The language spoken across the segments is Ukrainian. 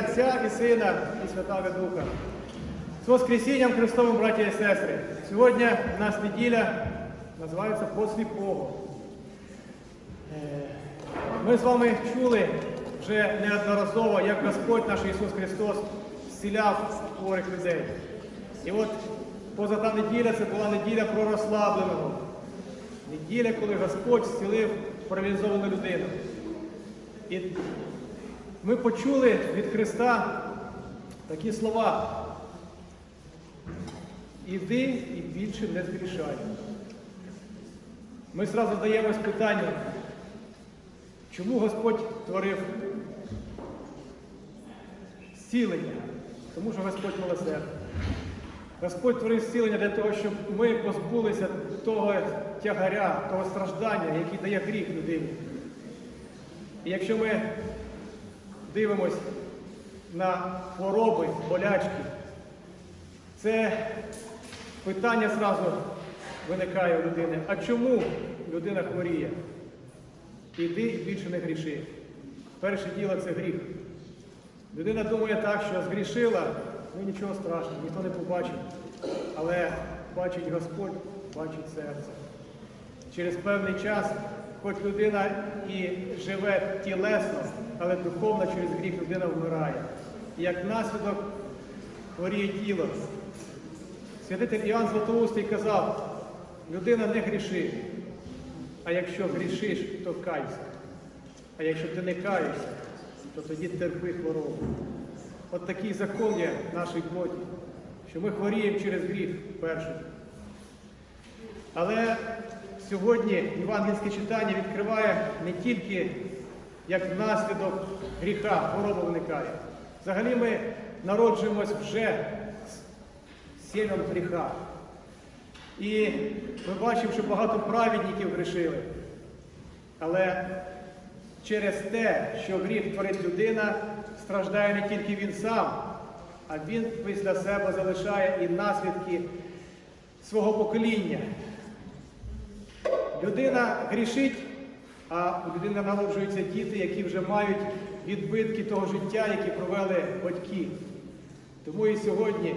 Отця і Сина і Святого Духа. З Воскресінням Христовим, браті і сестри. Сьогодні у нас неділя називається Посліпого. Е, Ми з вами чули вже неодноразово, як Господь наш Ісус Христос зціляв хворих людей. І от поза та неділя це була неділя про розслабленого. Неділя, коли Господь зцілив паралізовану людину. І ми почули від Христа такі слова. Іди і більше не згрішай. Ми зразу задаємось питанням, чому Господь творив зцілення? Тому що Господь милосердний. Господь творив зцілення для того, щоб ми позбулися того тягаря, того страждання, який дає гріх людині. І якщо ми дивимось на хвороби, болячки, це питання зразу виникає у людини. А чому людина хворіє? Іди і більше не гріши. Перше діло це гріх. Людина думає так, що згрішила, ну нічого страшного, ніхто не побачить. Але бачить Господь, бачить серце. Через певний час, хоч людина і живе тілесно, але духовно через гріх людина вмирає. І як наслідок хворіє тіло. Святитель Іоанн Златоустий казав, людина не гріши, а якщо грішиш, то кайся. А якщо ти не каєшся, то тоді терпи хворобу. От такий закон є в нашій плоті, що ми хворіємо через гріх перший. Але сьогодні євангельське читання відкриває не тільки як наслідок гріха, хвороба виникає. Взагалі ми народжуємось вже з сім'ям гріха. І ми бачимо, що багато праведників грішили. Але через те, що гріх творить людина, страждає не тільки він сам, а він після себе залишає і наслідки свого покоління. Людина грішить, а у людини народжуються діти, які вже мають відбитки того життя, які провели батьки. Тому і сьогодні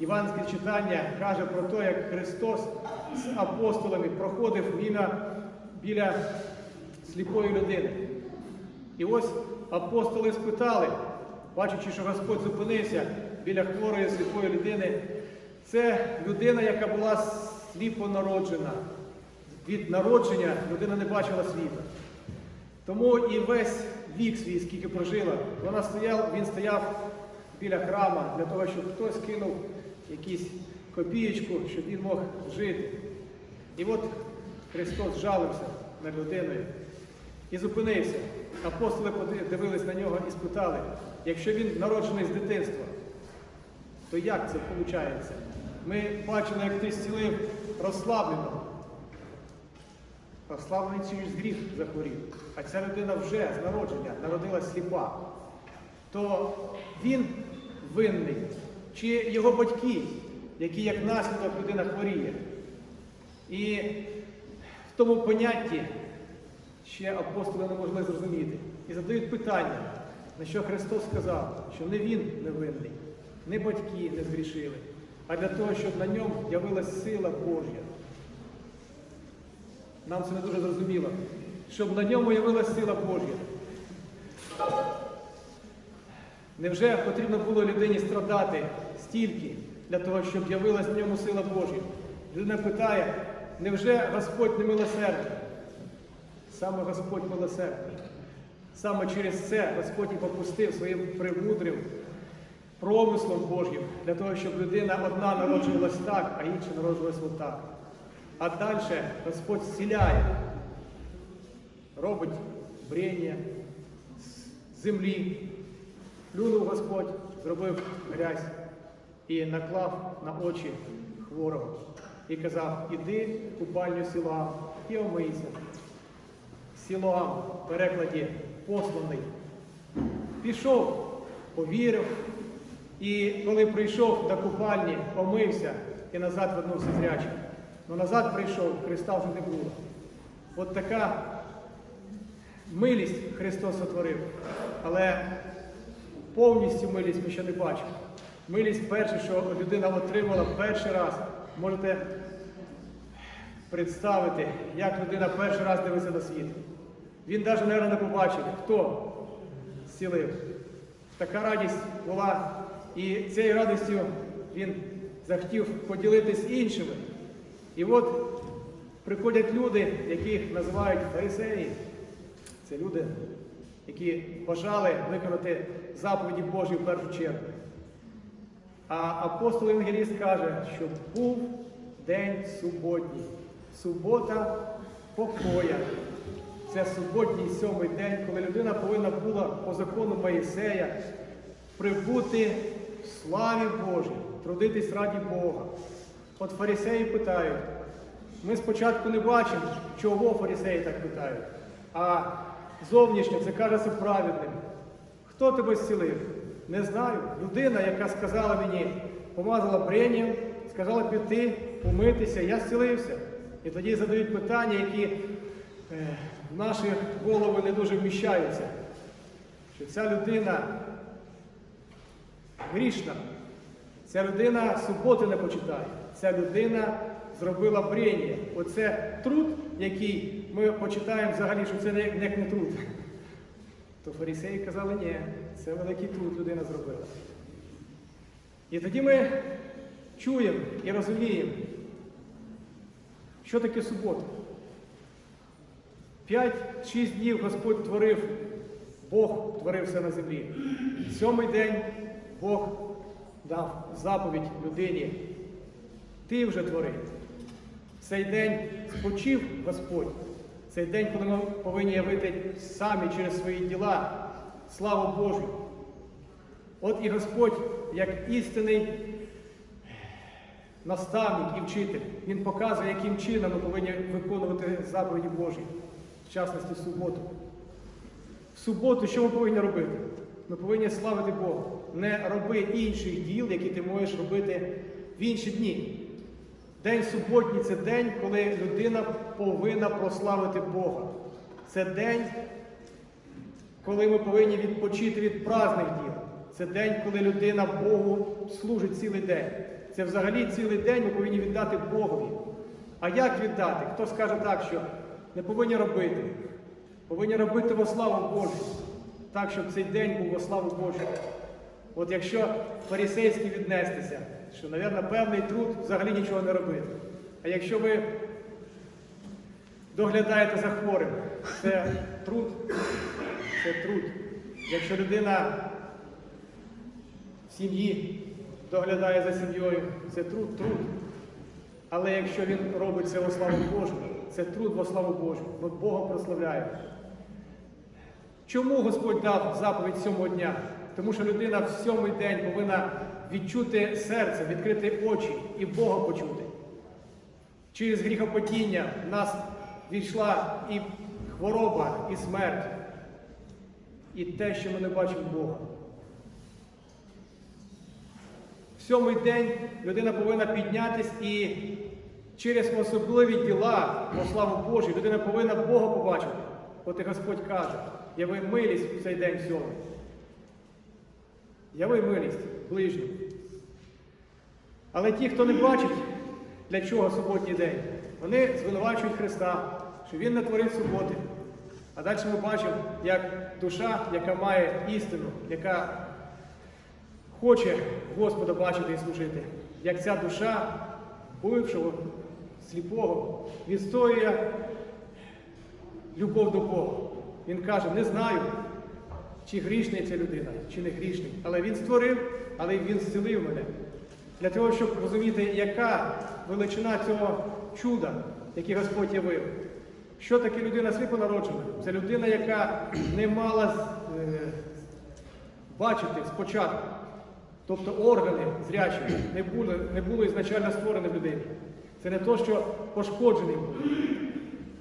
Іванське читання каже про те, як Христос з апостолами проходив біля, біля сліпої людини. І ось апостоли спитали, бачачи, що Господь зупинився біля хворої сліпої людини, це людина, яка була сліпо народжена. Від народження людина не бачила світа. Тому і весь вік свій, скільки прожила, вона стояла, він стояв біля храма для того, щоб хтось кинув якусь копієчку, щоб він мог жити. І от Христос жалився над людиною і зупинився. Апостоли дивились на нього і спитали, якщо він народжений з дитинства, то як це виходить? Ми бачили, як ти зцілив розслабленого. Розслаблений через гріх захворів. А ця людина вже з народження народилась сліпа. То він винний, чи його батьки, які як наслідок людина хворіє. І в тому понятті ще апостоли не могли зрозуміти. І задають питання, на що Христос сказав, що не Він не винний, не батьки не згрішили, а для того, щоб на ньому з'явилась сила Божя. Нам це не дуже зрозуміло, щоб на ньому з'явилась сила Божя. Невже потрібно було людині страдати стільки для того, щоб з'явилась в ньому сила Божа? Людина питає, невже Господь не милосердний? Саме Господь милосердний. Саме через це Господь і попустив своїм премудрим промислом Божим для того, щоб людина одна народжувалась так, а інша народжувалась отак. А далі Господь зціляє, робить брення з землі. Плюнув Господь, зробив грязь і наклав на очі хворого. І казав, іди в купальню Сілоам і омийся. Сілоам в перекладі посланий. Пішов, повірив, і коли прийшов до купальні, омився і назад вернувся зрячим. Ну назад прийшов, Христа вже не було. От така милість Христос сотворив. Але Повністю милість ми ще не бачимо. Милість перше, що людина отримала перший раз. Можете представити, як людина перший раз дивиться на світ. Він навіть, мабуть, не побачив, хто зцілив. Така радість була, і цією радістю він захотів поділитись іншими. І от приходять люди, яких називають фарисеї. Це люди, які бажали виконати заповіді Божі в першу чергу. А апостол Євангеліст каже, що був день суботній. Субота покоя. Це суботній сьомий день, коли людина повинна була по закону Моїсея прибути в славі Божій, трудитись раді Бога. От фарисеї питають, ми спочатку не бачимо, чого фарисеї так питають. А зовнішньо це кажеться праведним. Хто тебе зцілив? Не знаю. Людина, яка сказала мені, помазала бренням, сказала піти, умитися, я зцілився. І тоді задають питання, які е, в наші голови не дуже вміщаються. Що ця людина грішна, ця людина суботи не почитає, ця людина зробила брення. Оце труд, який ми почитаємо взагалі, що це не не труд. То фарисеї казали, ні, це великий труд людина зробила. І тоді ми чуємо і розуміємо, що таке субота. П'ять-шість днів Господь творив, Бог творив все на землі. Сьомий день Бог дав заповідь людині. Ти вже твори. Цей день спочив Господь. Цей день, ми повинні явити самі через свої діла славу Божу. От і Господь, як істинний наставник і вчитель, Він показує, яким чином ми повинні виконувати заповіді Божі, в частності в суботу. В суботу що ми повинні робити? Ми повинні славити Бога. Не роби інших діл, які ти можеш робити в інші дні. День суботній це день, коли людина повинна прославити Бога. Це день, коли ми повинні відпочити від праздних діл. Це день, коли людина Богу служить цілий день. Це взагалі цілий день ми повинні віддати Богові. А як віддати? Хто скаже так, що не повинні робити? Повинні робити во славу Божу. Так, щоб цей день був во славу Божу. От якщо фарисейськи віднестися, що, мабуть, певний труд взагалі нічого не робити. А якщо ви доглядаєте за хворим, це труд, це труд. Якщо людина в сім'ї доглядає за сім'єю, це труд, труд. Але якщо він робить це во славу Божу, це труд во славу Божу. Ми Бога прославляємо. Чому Господь дав заповідь сьомого дня? Тому що людина в сьомий день повинна відчути серце, відкрити очі і Бога почути. Через гріхопадіння в нас війшла і хвороба, і смерть, і те, що ми не бачимо Бога. В сьомий день людина повинна піднятись і через особливі діла, во славу Божу, людина повинна Бога побачити. От і Господь каже, яви милість в цей день сьомий. Яви милість ближнім. Але ті, хто не бачить, для чого суботній день, вони звинувачують Христа, що Він не творив суботи. А далі ми бачимо, як душа, яка має істину, яка хоче Господа бачити і служити, як ця душа бившого, сліпого, відстоює любов до Бога. Він каже, не знаю, чи грішний ця людина, чи не грішний. Але він створив, але він зцілив мене. Для того, щоб розуміти, яка величина цього чуда, яке Господь явив. Що таке людина сліпонароджена? Це людина, яка не мала е, бачити спочатку. Тобто органи зрячі не були, не було ізначально створені в людині. Це не то, що пошкоджений був.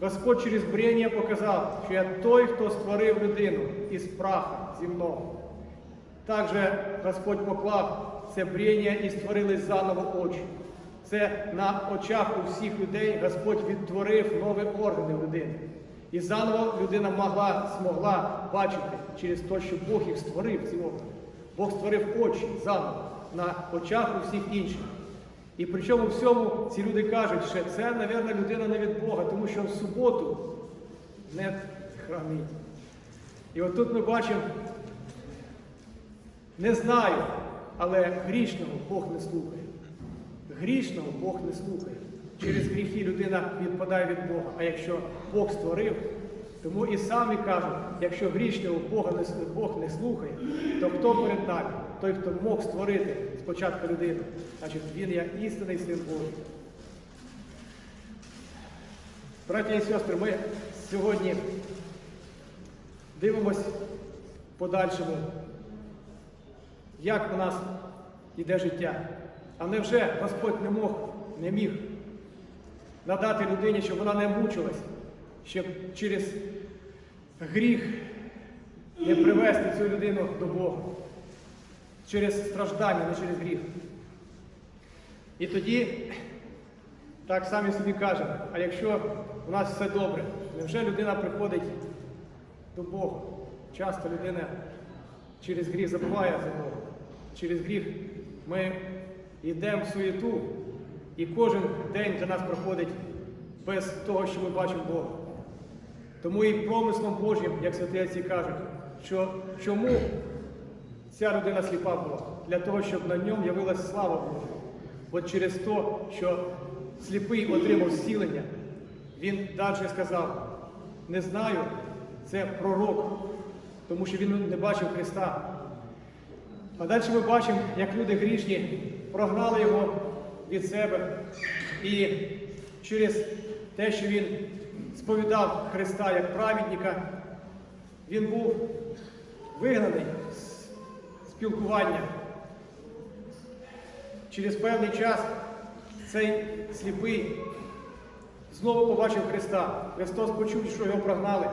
Господь через брення показав, що я той, хто створив людину із праха земного. Також Господь поклав це брення і створили заново очі. Це на очах у всіх людей Господь відтворив нові органи людини. І заново людина могла, змогла бачити через те, що Бог їх створив, ці органи. Бог створив очі заново на очах у всіх інших. І при чому всьому ці люди кажуть, що це, мабуть, людина не від Бога, тому що в суботу не хранить. І от тут ми бачимо, не знаю, але грішного Бог не слухає. Грішного Бог не слухає. Через гріхи людина відпадає від Бога. А якщо Бог створив, тому і самі кажуть, якщо грішного Бога не, Бог не слухає, то хто перед нами? Той, хто мог створити спочатку людину, значить він є істинний син Божий. Браті і сестри, ми сьогодні дивимось подальшому, як у нас йде життя. А невже Господь не мог, не міг надати людині, щоб вона не мучилась, щоб через гріх не привести цю людину до Бога, через страждання, не через гріх. І тоді так самі собі кажемо, а якщо у нас все добре, невже людина приходить до Бога? Часто людина через гріх забуває за Бога. Через гріх ми йдемо в суєту, і кожен день для нас проходить без того, що ми бачимо Бога. Тому і промислом Божим, як святі отці кажуть, що чому ця людина сліпа була? Для того, щоб на ньому явилась слава Божа. От через те, що сліпий отримав зцілення, він далі сказав, не знаю, це пророк, тому що він не бачив Христа. А далі ми бачимо, як люди грішні прогнали його від себе. І через те, що він сповідав Христа як праведника, він був вигнаний спілкування. Через певний час цей сліпий знову побачив Христа. Христос почув, що його прогнали.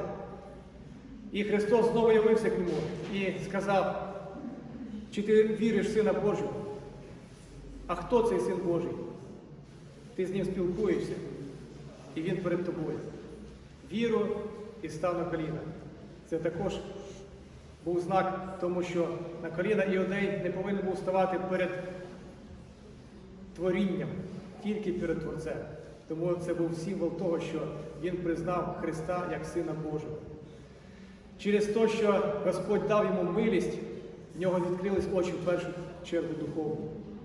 І Христос знову явився к ньому і сказав, чи ти віриш в Сина Божого? А хто цей син Божий? Ти з ним спілкуєшся, і він перед тобою. Віру і став на коліна. Це також був знак тому, що на коліна іудей не повинен був ставати перед творінням, тільки перед Творцем. Тому це був символ того, що він признав Христа як Сина Божого. Через те, що Господь дав йому милість, в нього відкрились очі в першу чергу духовно.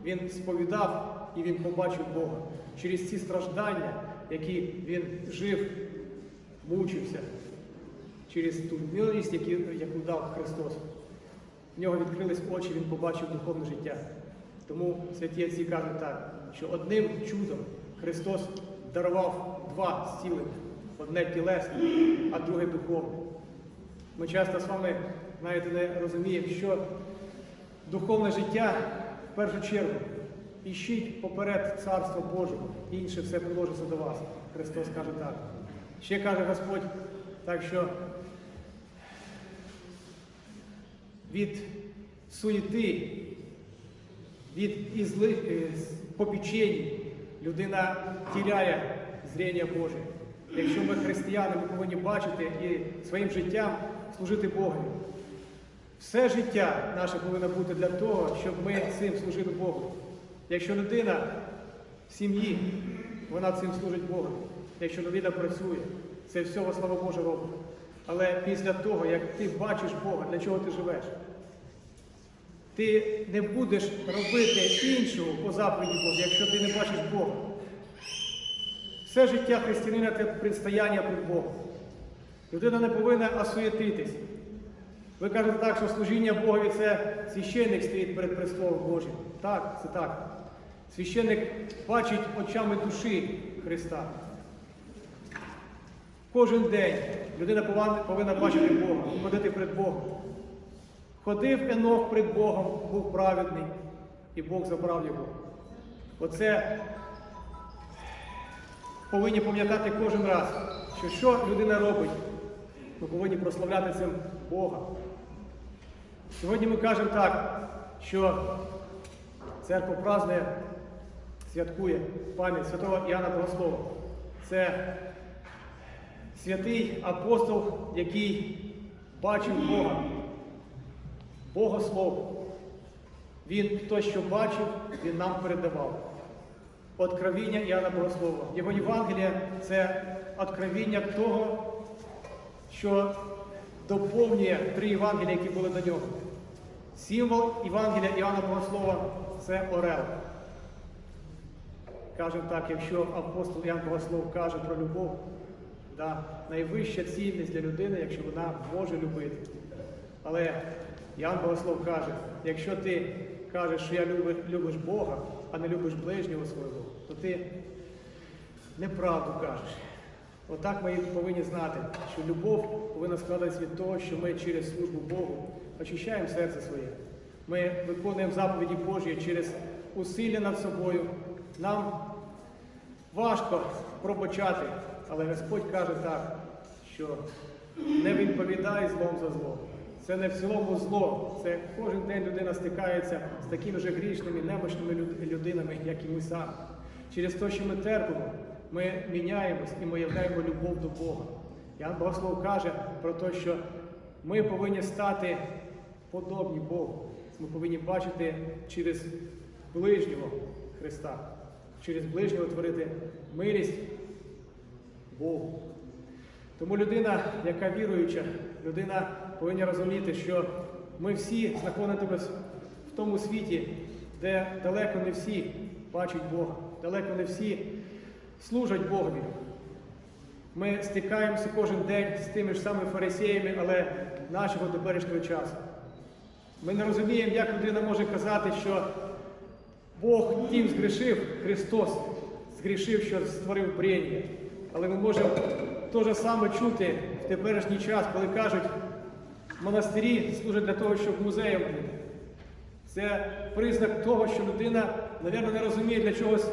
Він сповідав і він побачив Бога. Через ці страждання, які він жив, мучився, через ту милість, яку, яку дав Христос. В нього відкрились очі, він побачив духовне життя. Тому святі отці кажуть так, що одним чудом Христос дарував два зцілення. Одне тілесне, а друге духовне. Ми часто з вами, знаєте, не розуміємо, що духовне життя в першу чергу іщіть поперед Царства Божого, інше все приложиться до вас. Христос каже так. Ще каже Господь, так що від суєти, від ізли, е, попічень людина тіряє зріння Боже. Якщо ми християни, ми повинні бачити і своїм життям служити Богу. Все життя наше повинно бути для того, щоб ми цим служили Богу. Якщо людина в сім'ї, вона цим служить Богу. Якщо людина працює, це все во слава робить. Але після того, як ти бачиш Бога, для чого ти живеш? Ти не будеш робити іншого по заповіді Бога, якщо ти не бачиш Бога. Все життя християнина це предстояння перед Богом. Людина не повинна осуєтитись. Ви кажете так, що служіння Богові це священник стоїть перед престолом Божим. Так, це так. Священник бачить очами душі Христа. Кожен день людина повинна- бачити Бога, ходити перед Богом. Ходив Енох перед Богом, був праведний, і Бог забрав його. Оце повинні пам'ятати кожен раз, що що людина робить, ми повинні прославляти цим Бога. Сьогодні ми кажемо так, що церква празднує, святкує пам'ять святого Іоанна Богослова. Це святий апостол, який бачив Бога, Богослов, Він то, що бачив, він нам передавав. Откровіння Іоанна Богослова. Його Євангелія це откровіння того, що доповнює три Євангелія, які були до нього. Символ Євангелія Іоанна Богослова це Орел. Кажемо так, якщо апостол Іоанн Богослов каже про любов, да, найвища цінність для людини, якщо вона може любити. Але Іоанн Богослов каже, якщо ти кажеш, що я люби, любиш Бога, а не любиш ближнього свого, то ти неправду кажеш. Отак ми повинні знати, що любов повинна складатися від того, що ми через службу Богу очищаємо серце своє. Ми виконуємо заповіді Божі через усилля над собою. Нам важко пробачати, але Господь каже так, що не відповідає злом за зло. Це не в цілому зло. Це кожен день людина стикається з такими же грішними, немощними людинами, як і ми самі. Через те, що ми терпимо, ми міняємось і ми являємо любов до Бога. Ян Богослов каже про те, що ми повинні стати подобні Богу. Ми повинні бачити через ближнього Христа, через ближнього творити милість Богу. Тому людина, яка віруюча, людина повинна розуміти, що ми всі знаходимося в тому світі, де далеко не всі бачать Бога, далеко не всі служать Богові. Ми стикаємося кожен день з тими ж самими фарисеями, але нашого теперішнього часу. Ми не розуміємо, як людина може казати, що Бог тим згрішив, Христос згрішив, що створив брення. Але ми можемо те ж саме чути в теперішній час, коли кажуть, монастирі служать для того, щоб музеєм бути. Це признак того, що людина, мабуть, не розуміє, для чогось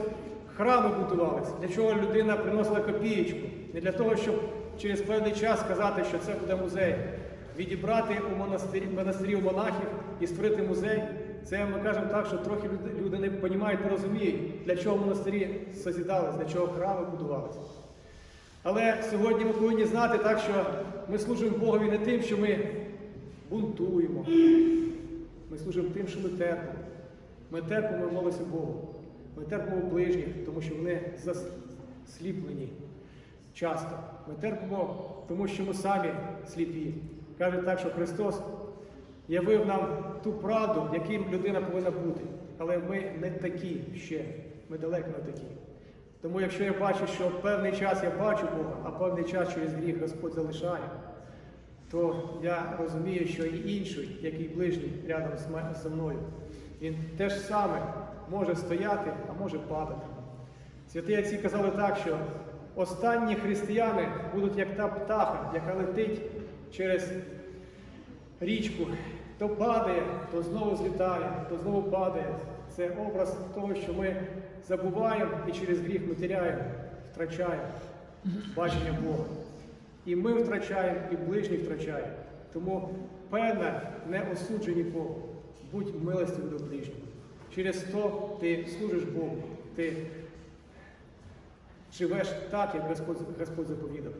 храми будувалися, для чого людина приносила копієчку. Не для того, щоб через певний час сказати, що це буде музей. Відібрати у монастирі, монастирів монахів і створити музей. Це ми кажемо так, що трохи люди, люди не розуміють, не розуміють, для чого монастирі созідались, для чого храми будувалися. Але сьогодні ми повинні знати так, що ми служимо Богові не тим, що ми бунтуємо. Ми служимо тим, що ми терпимо. Ми терпимо і молимося Богу. Ми терпимо ближніх, тому що вони засліплені часто. Ми терпимо, тому що ми самі сліпі. Каже так, що Христос явив нам ту правду, яким людина повинна бути. Але ми не такі ще. Ми далеко не такі. Тому якщо я бачу, що певний час я бачу Бога, а певний час через гріх Господь залишає, то я розумію, що і інший, який ближній рядом зі мною, він теж саме може стояти, а може падати. Святі отці казали так, що останні християни будуть як та птаха, яка летить через річку, то падає, то знову злітає, то знову падає. Це образ того, що ми забуваємо і через гріх ми теряємо, втрачаємо бачення Бога. І ми втрачаємо, і ближній втрачає. Тому певне не осуджуй нікого. Будь милостивий до ближнього. Через то ти служиш Богу, ти живеш так, як Господь, Господь заповідав.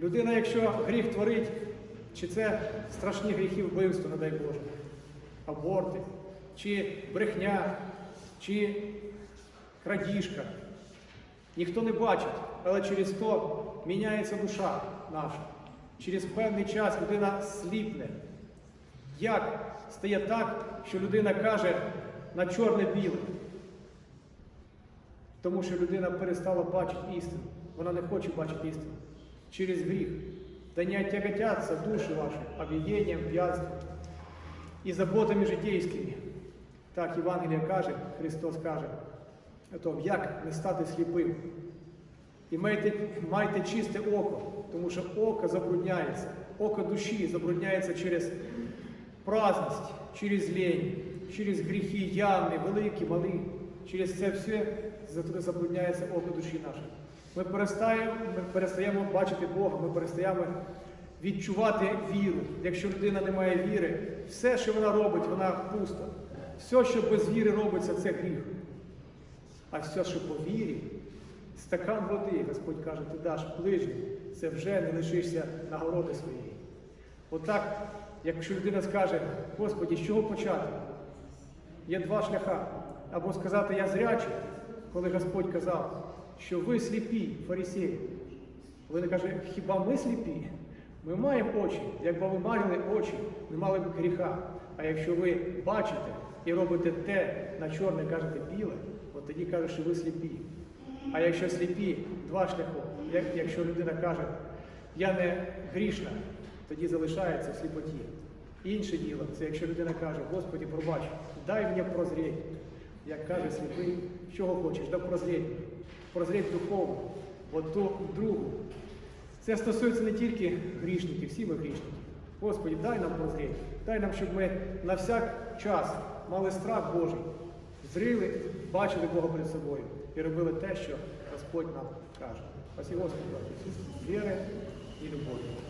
Людина, якщо гріх творить, чи це страшні гріхи вбивства, не дай Боже, аборти, чи брехня, чи крадіжка, ніхто не бачить, але через то міняється душа наша. Через певний час людина сліпне. Як стає так, що людина каже на чорне-біле? Тому що людина перестала бачити істину. Вона не хоче бачити істину. Через гріх. Да не оттяготятся души ваши объедением, пьянством и заботами житейськими. Так Євангелія каже, Христос каже о том, як не стати сліпим. І майте, майте чисте око, тому що око забрудняється, око душі забрудняється через праздність, через лень, через гріхи явні, великі, малі. Через це все забрудняється око душі нашої. Ми перестаємо, ми перестаємо бачити Бога, ми перестаємо відчувати віру. Якщо людина не має віри, все, що вона робить, вона пуста. Все, що без віри робиться, це гріх. А все, що по вірі, стакан води, Господь каже, ти даш ближнім, це вже не лишишся нагороди своєї. Отак, якщо людина скаже, Господі, з чого почати? Є два шляха. Або сказати я зрячий, коли Господь казав, що ви сліпі, фарисеї. Він каже, хіба ми сліпі? Ми маємо очі. Якби ви мали очі, не мали б гріха. А якщо ви бачите і робите те, на чорне кажете біле, от тоді каже, що ви сліпі. А якщо сліпі, два шляхи. Як- Якщо людина каже, я не грішна, тоді залишається в сліпоті. Інше діло, це якщо людина каже, Господі, пробач, дай мені прозріть. Як каже сліпий, чого хочеш, да прозріть. Прозріть духовно, от другу. Це стосується не тільки грішників, всі ми грішники. Господі, дай нам прозріть, дай нам, щоб ми на всяк час мали страх Божий, зрили, бачили Бога перед собою і робили те, що Господь нам каже. Спасибо Господь, віри і любові.